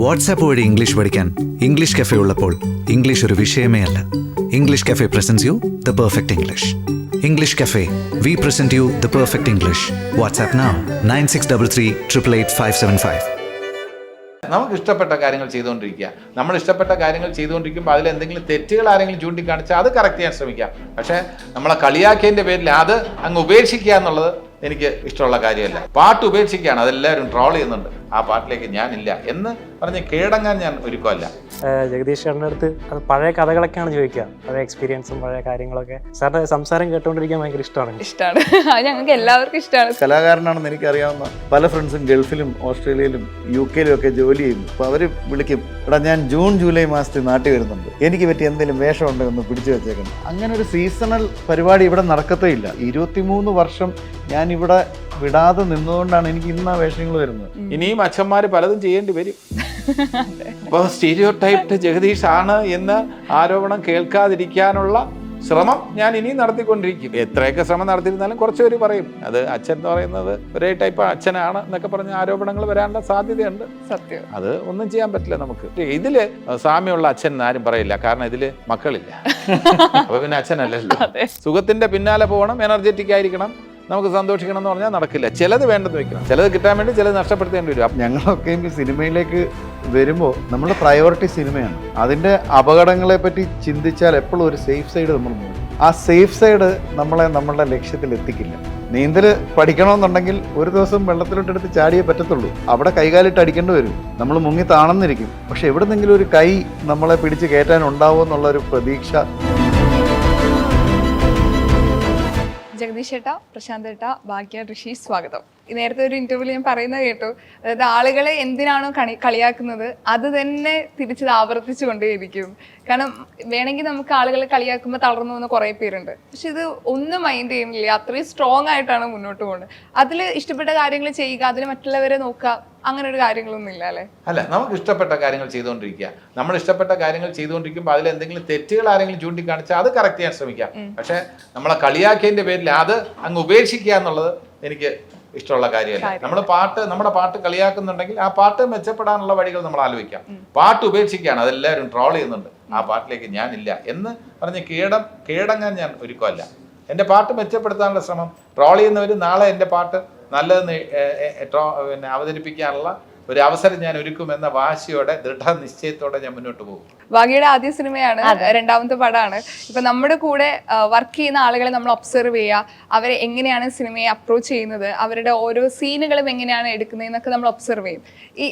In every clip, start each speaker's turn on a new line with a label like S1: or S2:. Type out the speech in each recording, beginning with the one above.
S1: WhatsApp വഴി English പഠിക്കാൻ English cafe ഉള്ളപ്പോൾ ഇംഗ്ലീഷ് ഒരു വിഷയമേ അല്ല. English cafe presents you the perfect English English cafe we present you the perfect English WhatsApp now nine six double three triple eight five seven five.
S2: നമുക്ക് ഇഷ്ടപ്പെട്ട കാര്യങ്ങൾ ചെയ്തുകൊണ്ടിരിക്കുക. നമ്മൾ ഇഷ്ടപ്പെട്ട കാര്യങ്ങൾ ചെയ്തുകൊണ്ടിരിക്കുമ്പോൾ അതിൽ എന്തെങ്കിലും തെറ്റുകൾ ആരെങ്കിലും ചൂണ്ടിക്കാണിച്ചാൽ അത് കറക്റ്റ് ചെയ്യാൻ ശ്രമിക്കാം. പക്ഷേ നമ്മളെ കളിയാക്കിയതിന്റെ പേരിൽ അത് അങ്ങ് ഉപേക്ഷിക്കുക എന്നുള്ളത് എനിക്ക് ഇഷ്ടമുള്ള കാര്യമല്ല. പാട്ട് ഉപേക്ഷിക്കുകയാണ്. അതെല്ലാവരും ട്രോൾ ചെയ്യുന്നുണ്ട്. ആ പാട്ടിലേക്ക് ഞാനില്ല എന്ന് പറഞ്ഞ് കീഴടങ്ങാൻ ഞാൻ ഒരുക്കമല്ല.
S3: ജഗദീഷ് സാറിന്റെ അടുത്ത് അത് പഴയ കഥകളൊക്കെയാണ് ചോദിക്കുക. പഴയ എക്സ്പീരിയൻസും പഴയ കാര്യങ്ങളൊക്കെ. സാറിന്റെ സംസാരം കേട്ടുകൊണ്ടിരിക്കാൻ ഭയങ്കര ഇഷ്ടമാണ്.
S4: ഇഷ്ടമാണ് അത് ഞങ്ങൾക്ക് എല്ലാവർക്കും ഇഷ്ടമാണ്
S5: കലാകാരനാണെന്ന് എനിക്കറിയാവുന്ന പല ഫ്രണ്ട്സും ഗൾഫിലും ഓസ്ട്രേലിയയിലും യു കെയിലും ഒക്കെ ജോലി ചെയ്യുന്നു. അപ്പോൾ അവർ വിളിക്കും എടാ ഞാൻ ജൂൺ ജൂലൈ മാസത്തിൽ നാട്ടിൽ വരുന്നുണ്ട്. എനിക്ക് പറ്റി എന്തെങ്കിലും വേഷം ഉണ്ടോ എന്ന് പിടിച്ചു വെച്ചേക്കണം. അങ്ങനെ ഒരു സീസണൽ പരിപാടി ഇവിടെ നടക്കത്തേ ഇല്ല. ഇരുപത്തിമൂന്ന് വർഷം ഞാൻ ഇവിടെ വിടാതെ നിന്നുകൊണ്ടാണ് എനിക്ക് ഇന്ന് ആ വേഷങ്ങൾ വരുന്നത്
S2: ഇനിയും അച്ഛന്മാർ പലതും ചെയ്യേണ്ടി വരും. അപ്പോൾ സ്റ്റീരിയോ ടൈപ്ഡ് ജഗദീഷ് ആണ് എന്ന് ആരോപണം കേൾക്കാതിരിക്കാനുള്ള ശ്രമം ഞാൻ ഇനിയും നടത്തിക്കൊണ്ടിരിക്കും. എത്രയൊക്കെ ശ്രമം നടത്തിയിരുന്നാലും കുറച്ച് പേര് പറയും അത് അച്ഛൻ എന്ന് പറയുന്നത് ഒരേ ടൈപ്പ് അച്ഛനാണ് എന്നൊക്കെ പറഞ്ഞ ആരോപണങ്ങൾ വരാനുള്ള സാധ്യതയുണ്ട്.
S4: സത്യം.
S2: അത് ഒന്നും ചെയ്യാൻ പറ്റില്ല നമുക്ക്. ഇതിൽ സാമ്യമുള്ള അച്ഛൻ എന്ന് ആരും പറയില്ല കാരണം ഇതിൽ മക്കളില്ല. അപ്പൊ പിന്നെ അച്ഛനല്ലല്ലോ. സുഖത്തിന്റെ പിന്നാലെ പോകണം എനർജറ്റിക് ആയിരിക്കണം നമുക്ക് സന്തോഷിക്കണം എന്ന് പറഞ്ഞാൽ നടക്കില്ല. ചിലത് വേണ്ടെന്ന് വെക്കണം. ചിലത് കിട്ടാൻ വേണ്ടി ചിലത് നഷ്ടപ്പെടുത്തേണ്ടി വരും.
S5: ഞങ്ങളൊക്കെ ഈ സിനിമയിലേക്ക് വരുമ്പോൾ നമ്മുടെ പ്രയോറിറ്റി സിനിമയാണ്. അതിന്റെ അപകടങ്ങളെ പറ്റി ചിന്തിച്ചാൽ എപ്പോഴും ഒരു സേഫ് സൈഡ് നമ്മൾ നോക്കും. ആ സേഫ് സൈഡ് നമ്മളെ നമ്മളുടെ ലക്ഷ്യത്തിൽ എത്തിക്കില്ല. നീന്തൽ പഠിക്കണമെന്നുണ്ടെങ്കിൽ ഒരു ദിവസം വെള്ളത്തിലോട്ടെടുത്ത് ചാടിയേ പറ്റത്തുള്ളൂ. അവിടെ കൈകാലിട്ട് അടിക്കേണ്ടി വരും. നമ്മൾ മുങ്ങി താണെന്നിരിക്കും. പക്ഷെ എവിടെ നിന്നെങ്കിലും ഒരു കൈ നമ്മളെ പിടിച്ച് കയറ്റാൻ ഉണ്ടാവുമോ എന്നുള്ള ഒരു പ്രതീക്ഷ
S4: ജഗദീഷ് ഏട്ട പ്രശാന്ത് ഏട്ട ഭാഗ്യ ഋഷി സ്വാഗതം. നേരത്തെ ഒരു ഇന്റർവ്യൂവിൽ ഞാൻ പറയുന്നത് കേട്ടു. അതായത് ആളുകളെ എന്തിനാണോ കണി കളിയാക്കുന്നത് അത് തന്നെ തിരിച്ചത് ആവർത്തിച്ചു കൊണ്ടേയിരിക്കും. കാരണം വേണമെങ്കിൽ നമുക്ക് ആളുകളെ കളിയാക്കുമ്പോൾ തളർന്നു പോകുന്ന കുറേ പേരുണ്ട്. പക്ഷെ ഇത് ഒന്നും മൈൻഡ് ചെയ്യുന്നില്ല. അത്രയും സ്ട്രോങ് ആയിട്ടാണ് മുന്നോട്ട് പോകുന്നത്. അതിൽ ഇഷ്ടപ്പെട്ട കാര്യങ്ങൾ ചെയ്യുക അതിൽ മറ്റുള്ളവരെ നോക്കുക അങ്ങനെ ഒരു കാര്യങ്ങളൊന്നും ഇല്ല അല്ലേ?
S2: അല്ല നമുക്ക് ഇഷ്ടപ്പെട്ട കാര്യങ്ങൾ ചെയ്തുകൊണ്ടിരിക്കുക. നമ്മൾ ഇഷ്ടപ്പെട്ട കാര്യങ്ങൾ ചെയ്തുകൊണ്ടിരിക്കുമ്പോൾ അതിൽ എന്തെങ്കിലും തെറ്റുകൾ ആരെങ്കിലും ചൂണ്ടിക്കാണിച്ചാൽ അത് കറക്റ്റ് ചെയ്യാൻ ശ്രമിക്കാം. പക്ഷെ നമ്മളെ കളിയാക്കിയതിന്റെ പേരിൽ അത് അങ്ങ് ഉപേക്ഷിക്കുക എന്നുള്ളത് എനിക്ക് ഇഷ്ടമുള്ള കാര്യമല്ല? നമ്മൾ പാട്ട് നമ്മുടെ പാട്ട് കളിയാക്കുന്നുണ്ടെങ്കിൽ ആ പാട്ട് മെച്ചപ്പെടാനുള്ള വഴികൾ നമ്മൾ ആലോചിക്കാം. പാട്ട് ഉപേക്ഷിക്കുകയാണ്. അതെല്ലാവരും ട്രോൾ ചെയ്യുന്നുണ്ട്. ആ പാട്ടിലേക്ക് ഞാനില്ല എന്ന് പറഞ്ഞ് കീടം കീടങ്ങാൻ ഞാൻ ഒരുക്കമല്ല. എന്റെ പാട്ട് മെച്ചപ്പെടുത്താനുള്ള ശ്രമം. ട്രോൾ ചെയ്യുന്നവർ നാളെ എന്റെ പാട്ട് നല്ലതെന്ന് പിന്നെ അവതരിപ്പിക്കാനുള്ള ഒരു അവസരം ഞാൻ ഒരുക്കുമെന്ന വാശിയോടെ ദൃഢനിശ്ചയത്തോടെ ഞാൻ മുന്നോട്ട് പോകും.
S4: വാഗിയുടെ ആദ്യ സിനിമയാണ് രണ്ടാമത്തെ പടമാണ്. ഇപ്പൊ നമ്മുടെ കൂടെ വർക്ക് ചെയ്യുന്ന ആളുകളെ നമ്മൾ ഒബ്സർവ് ചെയ്യുക അവരെ എങ്ങനെയാണ് സിനിമയെ അപ്രോച്ച് ചെയ്യുന്നത് അവരുടെ ഓരോ സീനുകളും എങ്ങനെയാണ് എടുക്കുന്നത് എന്നൊക്കെ നമ്മൾ ഒബ്സർവ് ചെയ്യും. ഈ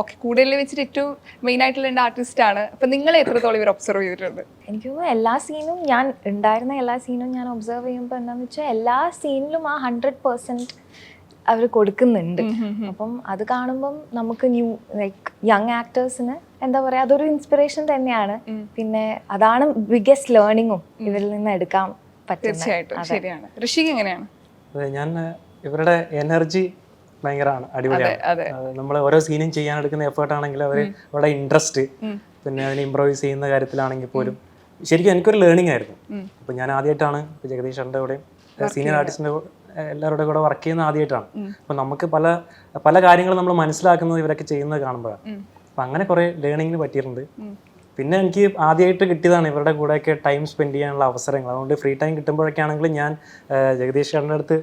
S4: ഓക്കെ കൂടുതൽ വെച്ചിട്ട് ഏറ്റവും മെയിൻ ആയിട്ടുള്ള രണ്ട് ആർട്ടിസ്റ്റ് ആണ്. അപ്പൊ നിങ്ങൾ എത്രത്തോളം ഇവർ ഒബ്സർവ് ചെയ്തിട്ടുണ്ട്?
S6: എനിക്ക് തോന്നുന്നു എല്ലാ സീനും ഞാൻ ഉണ്ടായിരുന്ന എല്ലാ സീനും ഞാൻ ഒബ്സർവ് ചെയ്യുമ്പോൾ എന്താണെന്ന് വെച്ചാൽ എല്ലാ സീനിലും ആ ഹൺഡ്രഡ് പെർസെന്റ് അവർ കൊടുക്കുന്നുണ്ട്. അപ്പം അത് കാണുമ്പം നമുക്ക് ന്യൂ ലൈക്ക് യങ് ആക്ടേഴ്സിന് എന്താ പറയുക അതൊരു ഇൻസ്പിറേഷൻ തന്നെയാണ്. പിന്നെ അതാണ് ബിഗ്ഗസ്റ്റ് ലേണിങ്ങും ഇവരിൽ നിന്ന് എടുക്കാൻ പറ്റും
S4: തീർച്ചയായിട്ടും ശരിയാണ്. ഋഷിക്ക് എങ്ങനെയാണ്?
S3: അതെ ഞാൻ ഇവരുടെ എനർജി ഭയങ്കരമാണ് അടിപൊളിയാണ്. നമ്മൾ ഓരോ സീനും ചെയ്യാൻ എടുക്കുന്ന എഫേർട്ട് ആണെങ്കിൽ അവർ അവരുടെ ഇൻട്രസ്റ്റ് പിന്നെ അതിന് ഇമ്പ്രവൈസ് ചെയ്യുന്ന കാര്യത്തിലാണെങ്കിൽ പോലും ശരിക്കും എനിക്കൊരു ലേണിംഗ് ആയിരുന്നു. അപ്പോൾ ഞാൻ ആദ്യമായിട്ടാണ് ജഗദീഷ് കൂടെയും കൂടെ സീനിയർ ആർട്ടിസ്റ്റിന്റെ എല്ലാവരുടെ കൂടെ വർക്ക് ചെയ്യുന്ന ആദ്യമായിട്ടാണ് അപ്പോൾ നമുക്ക് പല പല കാര്യങ്ങൾ നമ്മൾ മനസ്സിലാക്കുന്നത് ഇവരൊക്കെ ചെയ്യുന്നത് കാണുമ്പോഴാണ് അപ്പം അങ്ങനെ കുറേ ലേണിങ്ങിന് പറ്റിയിട്ടുണ്ട്. പിന്നെ എനിക്ക് ആദ്യമായിട്ട് കിട്ടിയതാണ് ഇവരുടെ കൂടെയൊക്കെ ടൈം സ്പെൻഡ് ചെയ്യാനുള്ള അവസരങ്ങൾ. അതുകൊണ്ട് ഫ്രീ ടൈം കിട്ടുമ്പോഴൊക്കെ ആണെങ്കിൽ ഞാൻ ജഗദീഷ് സാറിന്റെ അടുത്ത്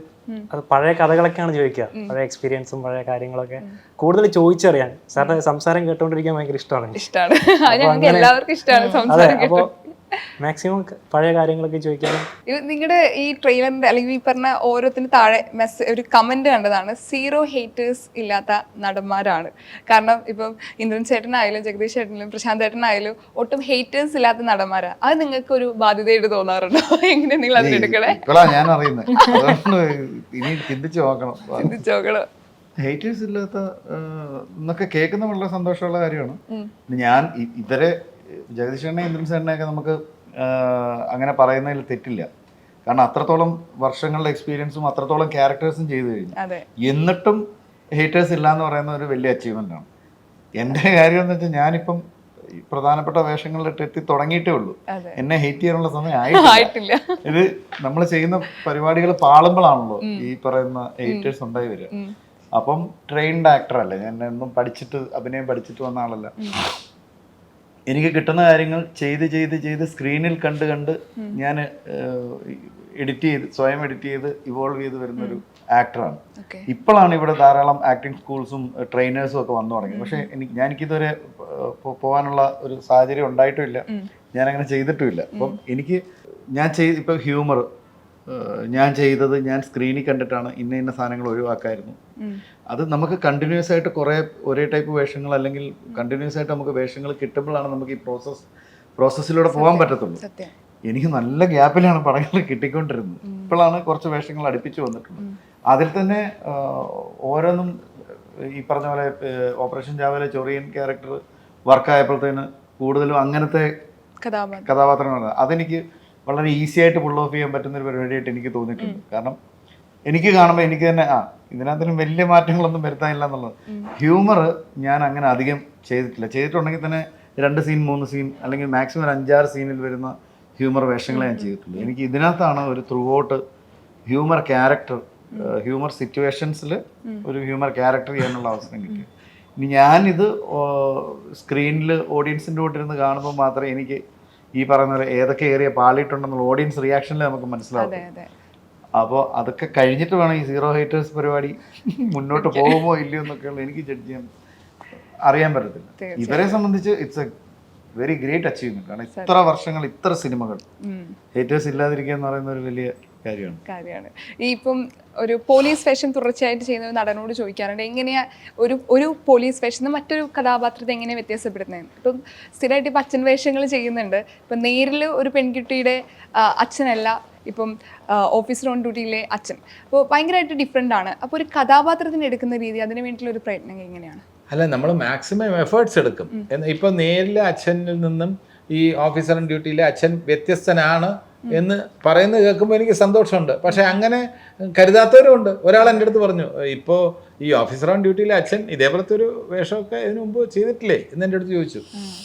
S3: അത് പഴയ കഥകളൊക്കെയാണ് ചോദിക്കുക. പഴയ എക്സ്പീരിയൻസും പഴയ കാര്യങ്ങളൊക്കെ. കൂടുതൽ ചോദിച്ചറിയാൻ. സാറിന്റെ സംസാരം കേട്ടോണ്ടിരിക്കാൻ ഭയങ്കര ഇഷ്ടമാണ്
S4: ഇഷ്ടമാണ്
S3: അപ്പോൾ
S4: കേട്ടോ
S3: മാക്സിമം പഴയ കാര്യങ്ങളൊക്കെ ചോദിക്കാനും.
S4: നിങ്ങളുടെ ഈ ട്രെയിലറിന്റെ അല്ലെങ്കിൽ ഈ പറഞ്ഞ ഓരോത്തിന് താഴെ മെസ്സേജ് ഒരു കമന്റ് കണ്ടതാണ് സീറോ ഹേറ്റേഴ്സ് ഇല്ലാത്ത നടന്മാരാണ്. കാരണം ഇപ്പം ഇന്ദ്രൻ ചേട്ടനായാലും ജഗദീഷ് ചേട്ടനായാലും പ്രശാന്ത് ചേട്ടനായാലും ഒട്ടും ഹേറ്റേഴ്സ് ഇല്ലാത്ത നടന്മാരാണ് അത് നിങ്ങൾക്ക് ഒരു ബാധ്യതയായിട്ട് തോന്നാറുണ്ടോ? എങ്ങനെ നിങ്ങൾ അതിലെടുക്കണേ
S5: എടുക്കണേ? ഞാൻ അറിയുന്നത്. അതുകൊണ്ട് ഇനി ചിന്തിച്ചു നോക്കണം.
S4: ചിന്തിച്ചോകളോ
S5: ഹേറ്റേഴ്സ് ഇല്ലാത്ത എന്നൊക്കെ കേൾക്കുന്ന വളരെ സന്തോഷമുള്ള കാര്യമാണ്. ഞാൻ ഇവരെ ജഗദീഷ് ചേട്ടനെ ഇന്ദ്രൻ ചേട്ടനെയൊക്കെ നമുക്ക് അങ്ങനെ പറയുന്നതിൽ തെറ്റില്ല. കാരണം അത്രത്തോളം വർഷങ്ങളുടെ എക്സ്പീരിയൻസും അത്രത്തോളം ക്യാരക്ടേഴ്സും ചെയ്തു കഴിഞ്ഞു. എന്നിട്ടും ഹേറ്റേഴ്സ് ഇല്ല എന്ന് പറയുന്ന ഒരു വലിയ അച്ചീവ്മെന്റ് ആണ്. എന്റെ കാര്യം എന്ന് വെച്ചാൽ ഞാനിപ്പം പ്രധാനപ്പെട്ട വേഷങ്ങളിലിട്ട് എത്തി തുടങ്ങിയിട്ടേ ഉള്ളൂ. എന്നെ ഹേറ്റ് ചെയ്യാനുള്ള സമയം ആയിട്ടില്ല. ഇത് നമ്മൾ ചെയ്യുന്ന പരിപാടികൾ പാളുമ്പോഴാണല്ലോ ഈ പറയുന്ന ഹേറ്റേഴ്സ് ഉണ്ടായി വരിക. അപ്പം ട്രെയിൻഡ് ആക്ടർ അല്ലേ? ഞാൻ എന്നും പഠിച്ചിട്ട് അഭിനയം പഠിച്ചിട്ട് വന്ന ആളല്ല. എനിക്ക് കിട്ടുന്ന കാര്യങ്ങൾ ചെയ്ത് ചെയ്ത് ചെയ്ത് സ്ക്രീനിൽ കണ്ട് കണ്ട് ഞാൻ എഡിറ്റ് ചെയ്ത് സ്വയം എഡിറ്റ് ചെയ്ത് ഇവോൾവ് ചെയ്ത് വരുന്ന ഒരു ആക്ടറാണ് ഇപ്പോഴാണ് ഇവിടെ ധാരാളം ആക്ടിങ് സ്കൂൾസും ട്രെയിനേഴ്സും ഒക്കെ വന്നു തുടങ്ങി പക്ഷേ എനിക്ക് ഞാൻ എനിക്കിതുവരെ പോകാനുള്ള ഒരു സാഹചര്യം ഉണ്ടായിട്ടുമില്ല. ഞാൻ അങ്ങനെ ചെയ്തിട്ടുമില്ല. അപ്പം എനിക്ക് ഞാൻ ചെയ്ത് ഇപ്പം ഹ്യൂമർ ഞാൻ ചെയ്തത് ഞാൻ സ്ക്രീനിൽ കണ്ടിട്ടാണ് ഇന്ന ഇന്ന സാധനങ്ങൾ ഒഴിവാക്കായിരുന്നു. അത് നമുക്ക് കണ്ടിന്യൂസ് ആയിട്ട് കുറേ ഒരേ ടൈപ്പ് വേഷങ്ങൾ അല്ലെങ്കിൽ കണ്ടിന്യൂസ് ആയിട്ട് നമുക്ക് വേഷങ്ങൾ കിട്ടുമ്പോഴാണ് നമുക്ക് ഈ പ്രോസസ് പ്രോസസ്സിലൂടെ പോകാൻ പറ്റത്തുള്ളൂ. എനിക്ക് നല്ല ഗ്യാപ്പിലാണ് പടങ്ങൾ കിട്ടിക്കൊണ്ടിരുന്നത്. ഇപ്പോഴാണ് കുറച്ച് വേഷങ്ങൾ അടുപ്പിച്ച് വന്നിട്ടുള്ളത്. അതിൽ തന്നെ ഓരോന്നും ഈ പറഞ്ഞ പോലെ ഓപ്പറേഷൻ ജാവലെ ചൊറിയൻ ക്യാരക്ടർ വർക്കായപ്പോഴത്തേന് കൂടുതലും അങ്ങനത്തെ
S4: കഥാപാത്രം.
S5: കഥാപാത്രങ്ങളാണ്. അതെനിക്ക് വളരെ ഈസി ആയിട്ട് പുൾ ഓഫ് ചെയ്യാൻ പറ്റുന്ന ഒരു പരിപാടിയായിട്ട് എനിക്ക് തോന്നിയിട്ടുണ്ട്. കാരണം എനിക്ക് കാണുമ്പോൾ എനിക്ക് തന്നെ ആ ഇതിനകത്തിന് വലിയ മാറ്റങ്ങളൊന്നും വരുത്താനില്ല എന്നുള്ളത്. ഹ്യൂമർ ഞാൻ അങ്ങനെ അധികം ചെയ്തിട്ടില്ല. ചെയ്തിട്ടുണ്ടെങ്കിൽ തന്നെ രണ്ട് സീൻ മൂന്ന് സീൻ അല്ലെങ്കിൽ മാക്സിമം ഒരു അഞ്ചാറ് സീനിൽ വരുന്ന ഹ്യൂമർ വേഷങ്ങളെ ഞാൻ ചെയ്തിട്ടുണ്ട്. എനിക്ക് ഇതിനകത്താണ് ഒരു throughout humour character humour സിറ്റുവേഷൻസിൽ ഒരു ഹ്യൂമർ ക്യാരക്ടർ ചെയ്യാനുള്ള അവസരം കിട്ടിയത് ഇനി ഞാനിത് സ്ക്രീനിൽ ഓഡിയൻസിന്റെ കൂട്ടിരുന്ന് കാണുമ്പോൾ മാത്രമേ എനിക്ക് ഈ പറയുന്ന ഏതൊക്കെ ഏരിയ പാളിയിട്ടുണ്ടെന്നുള്ള ഓഡിയൻസ് റിയാക്ഷനിൽ നമുക്ക് മനസ്സിലാവും. അപ്പോൾ അതൊക്കെ കഴിഞ്ഞിട്ട് വേണം ഈ സീറോ ഹൈറ്റേഴ്സ് പരിപാടി മുന്നോട്ട് പോകുമോ ഇല്ലയോ എന്നൊക്കെയുള്ള എനിക്ക് ജഡ്ജ് ചെയ്യാൻ അറിയാൻ പറ്റത്തില്ല. ഇവരെ സംബന്ധിച്ച് it's a very great achievement കാരണം ഇത്ര വർഷങ്ങൾ ഇത്ര സിനിമകൾ. ഹേറ്റേഴ്സ് ഇല്ലാതിരിക്കുക എന്ന് പറയുന്ന ഒരു വലിയ കാര്യമാണ്.
S4: ഈ ഇപ്പം ഒരു പോലീസ് വേഷം തുടർച്ചയായിട്ട് ചെയ്യുന്ന നടനോട് ചോദിക്കാറുണ്ട് എങ്ങനെയാ ഒരു ഒരു പോലീസ് വേഷം മറ്റൊരു കഥാപാത്രത്തെ എങ്ങനെ വ്യത്യാസപ്പെടുന്നത് ഇപ്പം സ്ഥിരമായിട്ട് ഇപ്പം അച്ഛൻ വേഷങ്ങൾ ചെയ്യുന്നുണ്ട്. ഇപ്പം നേരിൽ ഒരു പെൺകുട്ടിയുടെ അച്ഛനല്ല ഇപ്പം ഓഫീസർ ഓൺ ഡ്യൂട്ടിയിലെ അച്ഛൻ. അപ്പോൾ ഭയങ്കരമായിട്ട് ഡിഫറെന്റ് ആണ്. അപ്പോൾ ഒരു കഥാപാത്രത്തിന് എടുക്കുന്ന രീതി അതിന് വേണ്ടിയിട്ടുള്ള ഒരു പ്രയത്നം എങ്ങനെയാണ്?
S2: അല്ല നമ്മൾ മാക്സിമം എഫേർട്സ് എടുക്കും. ഇപ്പം ഇപ്പൊ നേരിലെ അച്ഛനിൽ നിന്നും ഈ ഓഫീസർ ഡ്യൂട്ടിയിലെ അച്ഛൻ വ്യത്യസ്തനാണ് എന്ന് പറയുന്നത് കേൾക്കുമ്പോൾ എനിക്ക് സന്തോഷമുണ്ട്. പക്ഷെ അങ്ങനെ കരുതാത്തവരും ഉണ്ട്. ഒരാൾ എന്റെ അടുത്ത് പറഞ്ഞു ഇപ്പോൾ ഈ ഓഫീസർ ഓൺ ഡ്യൂട്ടിയിലെ അച്ഛൻ ഇതേപോലത്തെ ഒരു വേഷമൊക്കെ ഇതിനു മുമ്പ് ചെയ്തിട്ടില്ലേ? എന്ന് എന്റെ അടുത്ത് ചോദിച്ചു.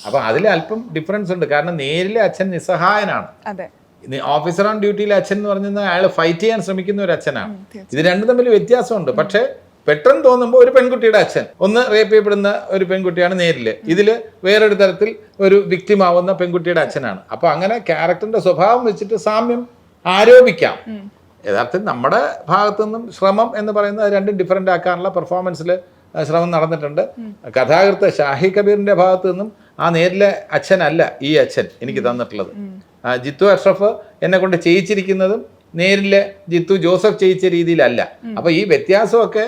S2: അപ്പോൾ അതിൽ അല്പം ഡിഫറൻസ് ഉണ്ട്. കാരണം നേരിലെ അച്ഛൻ നിസ്സഹായനാണ്. ഓഫീസർ ഓൺ ഡ്യൂട്ടിയിലെ അച്ഛൻ എന്ന് പറഞ്ഞാൽ അയാൾ ഫൈറ്റ് ചെയ്യാൻ ശ്രമിക്കുന്ന ഒരു അച്ഛനാണ്. ഇത് രണ്ടും തമ്മിൽ വ്യത്യാസമുണ്ട്. പക്ഷേ പെട്ടെന്ന് തോന്നുമ്പോൾ ഒരു പെൺകുട്ടിയുടെ അച്ഛൻ. ഒന്ന് റേപ്പ് ചെയ്യപ്പെടുന്ന ഒരു പെൺകുട്ടിയാണ് നേരിൽ. ഇതിൽ വേറൊരു തരത്തിൽ ഒരു ആവുന്ന പെൺകുട്ടിയുടെ അച്ഛനാണ്. അപ്പൊ അങ്ങനെ ക്യാരക്ടറിന്റെ സ്വഭാവം വെച്ചിട്ട് സാമ്യം ആരോപിക്കാം. യഥാർത്ഥത്തിൽ നമ്മുടെ ഭാഗത്തു നിന്നും ശ്രമം എന്ന് പറയുന്നത് രണ്ടും ഡിഫറെന്റ് ആക്കാനുള്ള പെർഫോമൻസിൽ ശ്രമം നടന്നിട്ടുണ്ട്. കഥാകൃത്ത് ഷാഹി കബീറിന്റെ ഭാഗത്തു നിന്നും ആ നേരിലെ അച്ഛനല്ല ഈ അച്ഛൻ എനിക്ക് തന്നിട്ടുള്ളത്. ജിത്തു അഷ്റഫ് എന്നെ കൊണ്ട് ചെയ്യിച്ചിരിക്കുന്നതും നേരിലെ ജിത്തു ജോസഫ് ചെയ്യിച്ച രീതിയിലല്ല. അപ്പൊ ഈ വ്യത്യാസമൊക്കെ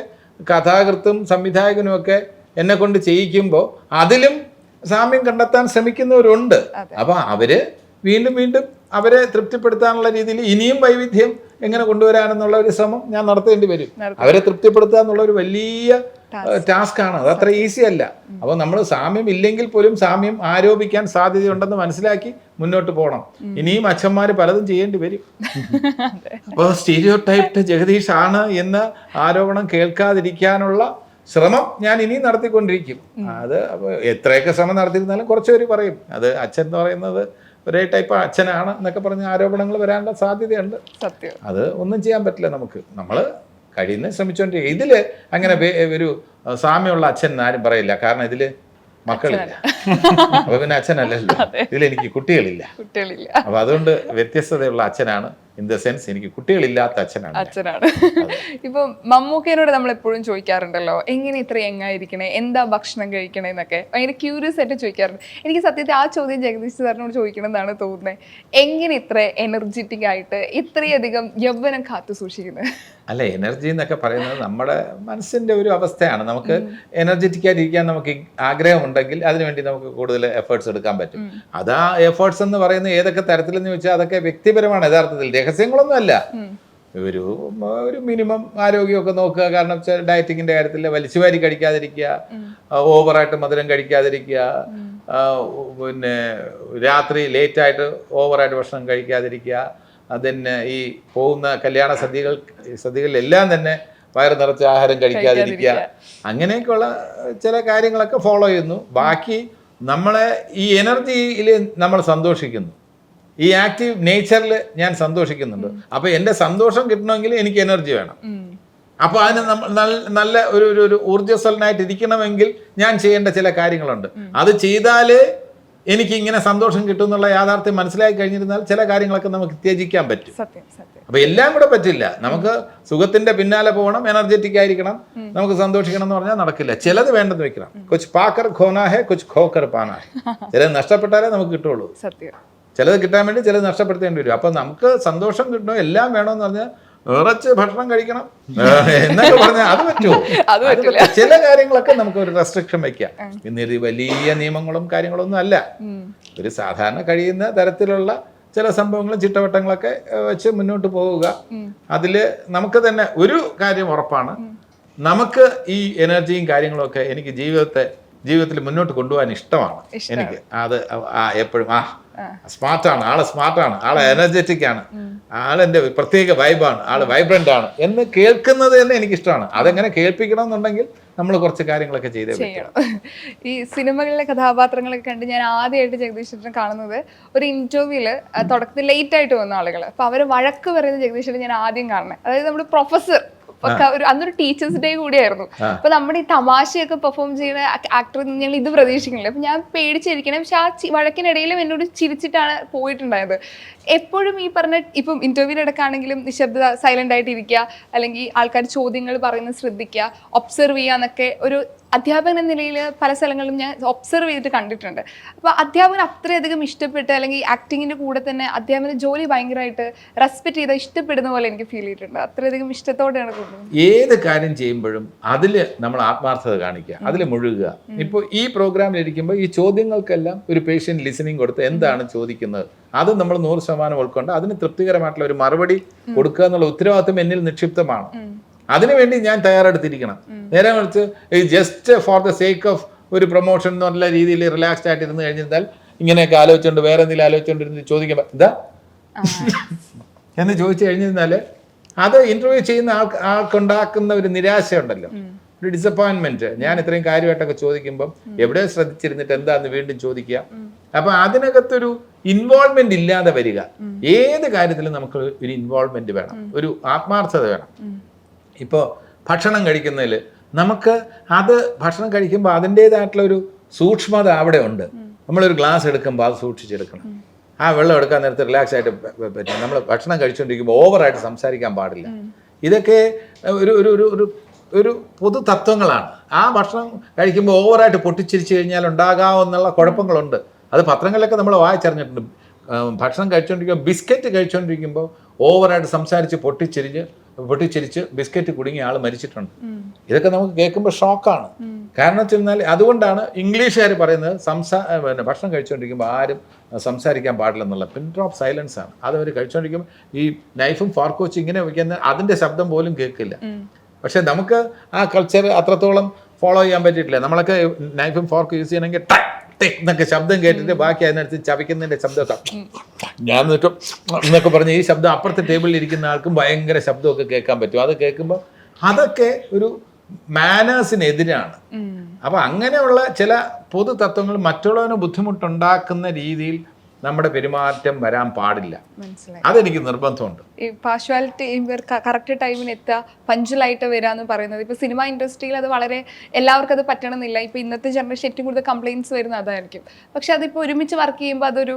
S2: കഥാകൃത്തും സംവിധായകനുമൊക്കെ എന്നെ കൊണ്ട് ചെയ്യിക്കുമ്പോൾ അതിലും സാമ്യം കണ്ടെത്താൻ ശ്രമിക്കുന്നവരുണ്ട്. അപ്പോൾ അവർ വീണ്ടും വീണ്ടും അവരെ തൃപ്തിപ്പെടുത്താനുള്ള രീതിയിൽ ഇനിയും വൈവിധ്യം എങ്ങനെ കൊണ്ടുവരാനെന്നുള്ള ഒരു ശ്രമം ഞാൻ നടത്തേണ്ടി വരും. അവരെ തൃപ്തിപ്പെടുത്തുക എന്നുള്ള ഒരു വലിയ ടാസ്ക് ആണ് അത് അത്ര ഈസി അല്ല. അപ്പോൾ നമ്മൾ സാമ്യം ഇല്ലെങ്കിൽ പോലും സാമ്യം ആരോപിക്കാൻ സാധ്യതയുണ്ടെന്ന് മനസ്സിലാക്കി മുന്നോട്ട് പോകണം ഇനിയും അച്ഛന്മാർ പലതും ചെയ്യേണ്ടി വരും. അപ്പോൾ സ്റ്റീരിയോ ടൈപ്ഡ് ജഗദീഷ് ആണ് എന്ന ആരോപണം കേൾക്കാതിരിക്കാനുള്ള ശ്രമം ഞാൻ ഇനിയും നടത്തിക്കൊണ്ടിരിക്കും. അത് അപ്പോൾ എത്രയൊക്കെ ശ്രമം നടത്തിയിരുന്നാലും കുറച്ച് പേര് പറയും. അത് അച്ഛൻ എന്ന് പറയുന്നത് ഒരേ ടൈപ്പ് അച്ഛനാണ് എന്നൊക്കെ പറഞ്ഞ് ആരോപണങ്ങൾ വരാനുള്ള സാധ്യതയുണ്ട്.
S4: സത്യം.
S2: അത് ഒന്നും ചെയ്യാൻ പറ്റില്ല നമുക്ക്. നമ്മൾ കഴിയുന്ന ശ്രമിച്ചുകൊണ്ടിരിക്കുക ഇതിൽ അങ്ങനെ ഒരു സാമ്യമുള്ള അച്ഛൻ എന്ന് ആരും പറയില്ല. കാരണം ഇതിൽ മക്കളില്ല. അപ്പൊ പിന്നെ അച്ഛനല്ലല്ലോ. ഇതിലെനിക്ക് കുട്ടികളില്ല.
S4: കുട്ടികളില്ല.
S2: അപ്പൊ അതുകൊണ്ട് വ്യത്യസ്തതയുള്ള അച്ഛനാണ്. ഇൻ ദ സെൻസ് എനിക്ക് കുട്ടികളില്ലാത്ത അച്ഛനാണ്
S4: അച്ഛനാണ്. ഇപ്പൊ മമ്മൂക്കേനോട് നമ്മൾ എപ്പോഴും ചോദിക്കാറുണ്ടല്ലോ എങ്ങനെ ഇത്ര എങ്ങായിരിക്കണേ എന്താ ഭക്ഷണം കഴിക്കണേ? എന്നൊക്കെ. ഭയങ്കര ക്യൂരിയസ് ആയിട്ട് ചോദിക്കാറുണ്ട്. എനിക്ക് സത്യത്തിൽ ആ ചോദ്യം ജഗദീഷ് സാറിനോട് ചോദിക്കണം എന്നാണ് തോന്നുന്നത്. എങ്ങനെ ഇത്ര എനർജറ്റിക് ആയിട്ട് ഇത്രയധികം യൗവനം കാത്തു സൂക്ഷിക്കുന്നത്?
S2: അല്ല എനർജി എന്നൊക്കെ പറയുന്നത് നമ്മുടെ മനസ്സിന്റെ ഒരു അവസ്ഥയാണ്. നമുക്ക് എനർജറ്റിക് ആയിട്ടിരിക്കാൻ നമുക്ക് ആഗ്രഹമുണ്ടെങ്കിൽ അതിനുവേണ്ടി നമുക്ക് കൂടുതൽ എഫേർട്സ് എടുക്കാൻ പറ്റും. അത് ആ എഫേർട്സ് എന്ന് പറയുന്നത് ഏതൊക്കെ തരത്തിലെന്ന് ചോദിച്ചാൽ അതൊക്കെ വ്യക്തിപരമാണ് യഥാർത്ഥത്തിൽ. രഹസ്യങ്ങളൊന്നും അല്ല ഒരു ഒരു മിനിമം ആരോഗ്യമൊക്കെ നോക്കുക. കാരണം വെച്ചാൽ ഡയറ്റിങ്ങിന്റെ കാര്യത്തിൽ വലിച്ചുവാരി കഴിക്കാതിരിക്കുക. ഓവറായിട്ട് മധുരം കഴിക്കാതിരിക്കുക. പിന്നെ രാത്രി ലേറ്റായിട്ട് ഓവറായിട്ട് ഭക്ഷണം കഴിക്കാതിരിക്കുക. അതിന് ഈ പോകുന്ന കല്യാണ സദ്യകൾ സദ്യകളിലെല്ലാം തന്നെ വയറ് നിറച്ച ആഹാരം കഴിക്കാതിരിക്കുക. അങ്ങനെയൊക്കെയുള്ള ചില കാര്യങ്ങളൊക്കെ ഫോളോ ചെയ്യുന്നു. ബാക്കി നമ്മളെ ഈ എനർജിയിൽ നമ്മൾ സന്തോഷിക്കുന്നു. ഈ ആക്റ്റീവ് നേച്ചറിൽ ഞാൻ സന്തോഷിക്കുന്നുണ്ട്. അപ്പോൾ എന്റെ സന്തോഷം കിട്ടണമെങ്കിൽ എനിക്ക് എനർജി വേണം. അപ്പോൾ അതിന് നല്ല ഒരു ഒരു ഒരു ഊർജസ്വലനായിട്ട് ഇരിക്കണമെങ്കിൽ ഞാൻ ചെയ്യേണ്ട ചില കാര്യങ്ങളുണ്ട്. അത് ചെയ്താലേ എനിക്ക് ഇങ്ങനെ സന്തോഷം കിട്ടും എന്നുള്ള യാഥാർത്ഥ്യം മനസ്സിലാക്കി കഴിഞ്ഞിരുന്നാൽ ചില കാര്യങ്ങളൊക്കെ നമുക്ക് ത്യജിക്കാൻ പറ്റും. അപ്പൊ എല്ലാം കൂടെ പറ്റില്ല. നമുക്ക് സുഖത്തിന്റെ പിന്നാലെ പോകണം എനർജറ്റിക് ആയിരിക്കണം നമുക്ക് സന്തോഷിക്കണം എന്ന് പറഞ്ഞാൽ നടക്കില്ല. ചിലത് വേണ്ടെന്ന് വെക്കണം. കൊച്ച് പാക്കർ ഖോനാഹെ കൊച്ചു ഖോക്കർ പാനാഹെ. ചില ചിലത് നഷ്ടപ്പെട്ടാലേ നമുക്ക് കിട്ടുള്ളൂ.
S4: സത്യം.
S2: ചിലത് കിട്ടാൻ വേണ്ടി ചിലത് നഷ്ടപ്പെടുത്തേണ്ടി വരും. അപ്പൊ നമുക്ക് സന്തോഷം കിട്ടണോ എല്ലാം വേണമെന്ന് പറഞ്ഞാൽ നിറച്ച് ഭക്ഷണം കഴിക്കണം. എന്നൊക്കെ പറഞ്ഞാൽ അത് പറ്റുമോ. ചില കാര്യങ്ങളൊക്കെ നമുക്ക് ഒരു റെസ്ട്രിക്ഷൻ വെക്കാം. ഇത് വലിയ നിയമങ്ങളും കാര്യങ്ങളൊന്നും അല്ല. ഒരു സാധാരണ കഴിയുന്ന തരത്തിലുള്ള ചില സംഭവങ്ങളും ചിട്ടവട്ടങ്ങളൊക്കെ വെച്ച് മുന്നോട്ട് പോവുക. അതിൽ നമുക്ക് തന്നെ ഒരു കാര്യം ഉറപ്പാണ്. നമുക്ക് ഈ എനർജിയും കാര്യങ്ങളൊക്കെ എനിക്ക് ജീവിതത്തെ ജീവിതത്തിൽ മുന്നോട്ട് കൊണ്ടുപോകാൻ ഇഷ്ടമാണ്. എനിക്ക് അത് ആ എപ്പോഴും ആ സ്മാർട്ടാണ്. ആൾ സ്മാർട്ടാണ്. ആൾ എനർജറ്റിക് ആണ്. ആളെന്റെ പ്രത്യേക വൈബാണ് ആൾ വൈബ്രന്റ് ആണ് എന്ന് കേൾക്കുന്നത് തന്നെ എനിക്കിഷ്ടമാണ്. അതെങ്ങനെ കേൾപ്പിക്കണം എന്നുണ്ടെങ്കിൽ നമ്മൾ കുറച്ച് കാര്യങ്ങളൊക്കെ ചെയ്തേ.
S4: ഈ സിനിമകളിലെ കഥാപാത്രങ്ങളൊക്കെ കണ്ട് ഞാൻ ആദ്യമായിട്ട് ജഗദീശ്വരനെ കാണുന്നത് ഒരു ഇന്റർവ്യൂവിൽ തുടക്കത്തിൽ ലേറ്റ് ആയിട്ട് വന്ന ആളുകൾ അപ്പോൾ അവർ വഴക്ക് പറയുന്ന ജഗദീശ്വരൻ ഞാൻ ആദ്യം കാണുന്നത് അതായത് നമ്മുടെ പ്രൊഫസർ ഒരു അന്നൊരു ടീച്ചേഴ്സ് ഡേ കൂടിയായിരുന്നു. അപ്പൊ നമ്മുടെ ഈ തമാശയൊക്കെ പെർഫോം ചെയ്യുന്ന ആക്ടർ ഞങ്ങൾ ഇത് പ്രതീക്ഷിക്കുന്നില്ല. അപ്പൊ ഞാൻ പേടിച്ചിരിക്കണം. പക്ഷെ ആ വഴക്കിനിടയിലും എന്നോട് ചിരിച്ചിട്ടാണ് പോയിട്ടുണ്ടായത്. എപ്പോഴും ഈ പറഞ്ഞ ഇപ്പം ഇന്റർവ്യൂ ഇടക്കാണെങ്കിലും നിശബ്ദത സൈലന്റ് ആയിട്ട് ഇരിക്കുക അല്ലെങ്കിൽ ആൾക്കാർ ചോദ്യങ്ങൾ പറയുന്നത് ശ്രദ്ധിക്കുക. ഒബ്സർവ് ചെയ്യുക എന്നൊക്കെ ഒരു അധ്യാപകൻ എന്ന നിലയിൽ പല സ്ഥലങ്ങളിലും ഞാൻ ഒബ്സർവ് ചെയ്തിട്ട് കണ്ടിട്ടുണ്ട്. അപ്പോൾ അധ്യാപകൻ അത്രയധികം ഇഷ്ടപ്പെട്ട് അല്ലെങ്കിൽ ആക്ടിങ്ങിന്റെ കൂടെ തന്നെ അധ്യാപന ജോലി ഭയങ്കരമായിട്ട് റെസ്പെക്ട് ചെയ്ത ഇഷ്ടപ്പെടുന്ന പോലെ എനിക്ക് ഫീൽ ചെയ്തിട്ടുണ്ട്. അത്രയധികം ഇഷ്ടത്തോടെയാണ് കൊണ്ടുപോകുന്നത്
S2: ഏത് കാര്യം ചെയ്യുമ്പോഴും അതിൽ നമ്മൾ ആത്മാർത്ഥത കാണിക്കുക അതിൽ മുഴുകുക. ഇപ്പോൾ ഈ പ്രോഗ്രാമിൽ ഇരിക്കുമ്പോൾ ഈ ചോദ്യങ്ങൾക്കെല്ലാം ഒരു പേഷ്യന്റ് ലിസണിങ് കൊടുത്ത് എന്താണ് ചോദിക്കുന്നത്? അത് നമ്മൾ നൂറ് ശതമാനം ഉൾക്കൊണ്ട് അതിന് തൃപ്തികരമായിട്ടുള്ള ഒരു മറുപടി കൊടുക്കുക എന്നുള്ള ഉത്തരവാദിത്വം എന്നിൽ നിക്ഷിപ്തമാണ്. അതിനുവേണ്ടി ഞാൻ തയ്യാറെടുത്തിരിക്കണം. നേരെ മറിച്ച് just for the sake of ഒരു പ്രൊമോഷൻ എന്ന് പറഞ്ഞ രീതിയിൽ റിലാക്സ്ഡ് ആയിട്ട് ഇരുന്ന് കഴിഞ്ഞാൽ ഇങ്ങനെയൊക്കെ ആലോചിച്ചുകൊണ്ട് വേറെ എന്തെങ്കിലും ആലോചിച്ചുകൊണ്ടിരുന്ന് ചോദിക്കുമ്പോൾ ഇതാ. എന്ന് ചോദിച്ചു കഴിഞ്ഞാൽ അത് ഇന്റർവ്യൂ ചെയ്യുന്ന ആൾ ആൾക്കുണ്ടാക്കുന്ന ഒരു നിരാശ ഉണ്ടല്ലോ ഒരു ഡിസപ്പോയിന്റ്മെന്റ് ഞാൻ ഇത്രയും കാര്യമായിട്ടൊക്കെ ചോദിക്കുമ്പോൾ എവിടെ ശ്രദ്ധിച്ചിരുന്നിട്ട് എന്താന്ന് വീണ്ടും ചോദിക്കുക. അപ്പൊ അതിനകത്തൊരു ഇൻവോൾവ്മെന്റ് ഇല്ലാതെ വരിക. ഏത് കാര്യത്തിലും നമുക്ക് ഒരു ഇൻവോൾവ്മെന്റ് വേണം. ഒരു ആത്മാർത്ഥത വേണം. ഇപ്പോൾ ഭക്ഷണം കഴിക്കുന്നതിൽ നമുക്ക് അത് ഭക്ഷണം കഴിക്കുമ്പോൾ അതിന്റേതായിട്ടുള്ളൊരു സൂക്ഷ്മത അവിടെ ഉണ്ട്. നമ്മളൊരു ഗ്ലാസ് എടുക്കുമ്പോൾ അത് സൂക്ഷിച്ചെടുക്കണം. ആ വെള്ളം എടുക്കാൻ നേരത്തെ റിലാക്സ് ആയിട്ട് പറ്റും നമ്മൾ ഭക്ഷണം കഴിച്ചുകൊണ്ടിരിക്കുമ്പോൾ ഓവറായിട്ട് സംസാരിക്കാൻ പാടില്ല. ഇതൊക്കെ ഒരു ഒരു ഒരു ഒരു ഒരു പൊതു തത്വങ്ങളാണ്. ആ ഭക്ഷണം കഴിക്കുമ്പോൾ ഓവറായിട്ട് പൊട്ടിച്ചിരിച്ചു കഴിഞ്ഞാൽ ഉണ്ടാകാമെന്നുള്ള കുഴപ്പങ്ങളുണ്ട്. അത് പത്രങ്ങളിലൊക്കെ നമ്മൾ വായിച്ചറിഞ്ഞിട്ടുണ്ട്. ഭക്ഷണം കഴിച്ചുകൊണ്ടിരിക്കുമ്പോൾ ബിസ്ക്കറ്റ് കഴിച്ചുകൊണ്ടിരിക്കുമ്പോൾ ഓവറായിട്ട് സംസാരിച്ച് പൊട്ടിച്ചിരിച്ച് പൊട്ടിച്ചിരിച്ച് ബിസ്ക്കറ്റ് കുടുങ്ങിയ ആൾ മരിച്ചിട്ടുണ്ട്. ഇതൊക്കെ നമുക്ക് കേൾക്കുമ്പോൾ ഷോക്കാണ്. കാരണം വെച്ചാൽ അതുകൊണ്ടാണ് ഇംഗ്ലീഷുകാർ പറയുന്നത് സംസാ പിന്നെ ഭക്ഷണം കഴിച്ചുകൊണ്ടിരിക്കുമ്പോൾ ആരും സംസാരിക്കാൻ പാടില്ലെന്നുള്ള പിൻ ഡ്രോപ്പ് സൈലൻസ് ആണ്. അതവർ കഴിച്ചുകൊണ്ടിരിക്കുമ്പോൾ ഈ നൈഫും ഫോർക്കും വെച്ച് ഇങ്ങനെ വയ്ക്കുന്ന അതിന്റെ ശബ്ദം പോലും കേൾക്കില്ല. പക്ഷെ നമുക്ക് ആ കൾച്ചർ അത്രത്തോളം ഫോളോ ചെയ്യാൻ പറ്റിയിട്ടില്ല. നമ്മളൊക്കെ നൈഫും ഫോർക്ക് യൂസ് ചെയ്യണമെങ്കിൽ ടിക് എന്നൊക്കെ ശബ്ദം കേട്ടിട്ട് ബാക്കി അതിനടുത്ത് ചവയ്ക്കുന്നതിന്റെ ശബ്ദമൊക്കെ ഞാൻ എന്നിട്ട് എന്നൊക്കെ പറഞ്ഞ് ഈ ശബ്ദം അപ്പുറത്തെ ടേബിളിൽ ഇരിക്കുന്ന ആൾക്കും ഭയങ്കര ശബ്ദമൊക്കെ കേൾക്കാൻ പറ്റും. അത് കേൾക്കുമ്പോൾ അതൊക്കെ ഒരു മാനേഴ്സിനെതിരാണ് അപ്പം അങ്ങനെയുള്ള ചില പൊതു തത്വങ്ങൾ മറ്റുള്ളവന് ബുദ്ധിമുട്ടുണ്ടാക്കുന്ന രീതിയിൽ നമ്മുടെ പെരുമാറ്റം വരാൻ പാടില്ല. അതെനിക്ക് നിർബന്ധമുണ്ട്.
S4: ഈ പാർഷ്വാലിറ്റി കറക്റ്റ് ടൈമിന് എത്തുക പഞ്ചലായിട്ട് വരിക എന്ന് പറയുന്നത്. ഇപ്പൊ സിനിമ ഇൻഡസ്ട്രിയിൽ അത് വളരെ എല്ലാവർക്കും അത് പറ്റണമെന്നില്ല. ഇപ്പൊ ഇന്നത്തെ ജനറേഷൻ ഏറ്റവും കൂടുതൽ കംപ്ലൈന്റ്സ് വരുന്ന അതായിരിക്കും. പക്ഷെ അതിപ്പോ ഒരുമിച്ച് വർക്ക് ചെയ്യുമ്പോൾ അതൊരു